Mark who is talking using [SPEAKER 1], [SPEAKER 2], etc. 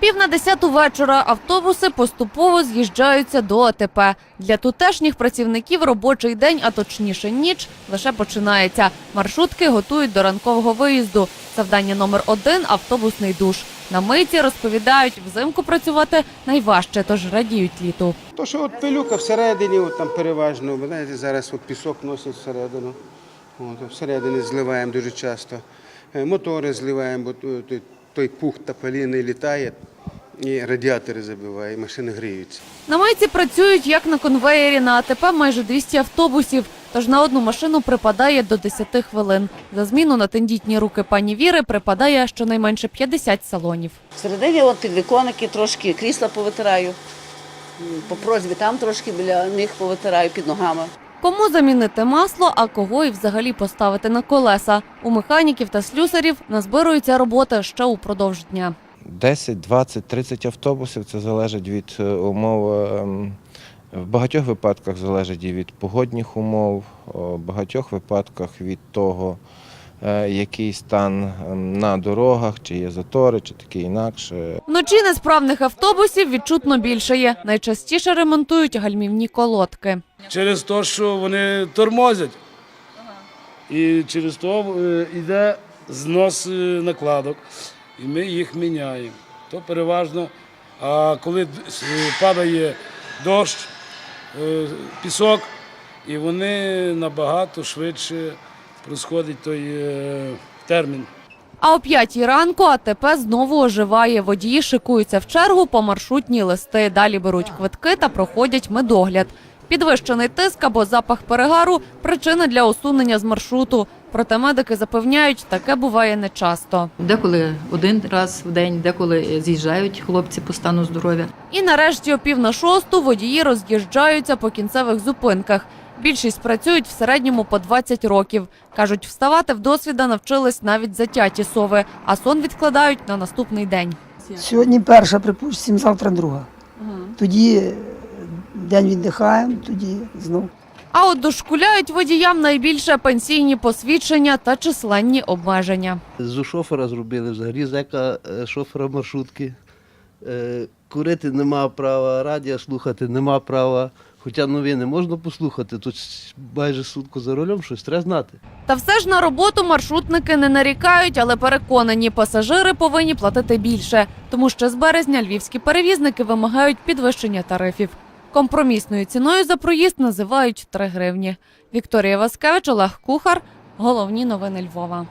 [SPEAKER 1] Пів на десяту вечора автобуси поступово з'їжджаються до АТП. Для тутешніх працівників робочий день, а точніше ніч, лише починається. Маршрутки готують до ранкового виїзду. Завдання номер один автобусний душ. На миті розповідають, взимку працювати найважче, тож радіють літу.
[SPEAKER 2] То, що от пилюка всередині, от там переважно, ви знаєте, зараз от пісок носять всередину. От, всередині зливаємо дуже часто. Е, Мотори зливаємо, бо той- пух та паліни літає, і радіатори забиває, і машини гріються.
[SPEAKER 1] На майці працюють як на конвеєрі. На АТП майже 200 автобусів. Тож на одну машину припадає до 10 хвилин. За зміну на тендітні руки пані Віри припадає щонайменше 50 салонів.
[SPEAKER 3] Всередині от підвіконники трошки крісла повитираю. По просьбі там трошки біля них повитираю під ногами.
[SPEAKER 1] Кому замінити масло, а кого і взагалі поставити на колеса. У механіків та слюсарів назбирується робота ще упродовж дня.
[SPEAKER 4] 10, 20, 30 автобусів це залежить від е, умов. ем, В багатьох випадках залежить і від погодних умов, в багатьох випадках від того, який стан ем, на дорогах, чи є затори, чи таке інакше.
[SPEAKER 1] Вночі несправних автобусів відчутно більше є. Найчастіше ремонтують гальмівні колодки.
[SPEAKER 5] через те, що вони тормозять. І через то е, йде знос е, накладок, і ми їх міняємо. То переважно. А коли падає дощ, е, пісок, і вони набагато швидше проходить той е, термін.
[SPEAKER 1] А о п'ятій ранку АТП знову оживає. Водії шикуються в чергу по маршрутні листи. Далі беруть квитки та проходять медогляд. Підвищений тиск або запах перегару – причина для усунення з маршруту. Проте медики запевняють, таке буває нечасто.
[SPEAKER 6] Деколи один раз в день, деколи з'їжджають хлопці по стану здоров'я.
[SPEAKER 1] І нарешті о пів на шосту водії роз'їжджаються по кінцевих зупинках. Більшість працюють в середньому по 20 років. Кажуть, вставати в досвіда навчились навіть затяті сови, а сон відкладають на наступний день.
[SPEAKER 7] Сьогодні перша, припустимо, завтра друга. Тоді е, день віддихаємо, тоді знов.
[SPEAKER 1] А от дошкуляють водіям найбільше пенсійні посвідчення та численні обмеження.
[SPEAKER 8] З шофера зробили взагалі зека е, шофера маршрутки. Е, Курити нема права, радіо слухати нема права. Хоча новини можна послухати, тут майже сутку за рулем щось треба знати.
[SPEAKER 1] Та все ж на роботу маршрутники не нарікають, але переконані, пасажири повинні платити більше. Тому що з березня львівські перевізники вимагають підвищення тарифів. Компромісною ціною за проїзд називають 3 гривні. Вікторія Васкевич, Олег Кухар. Головні новини Львова.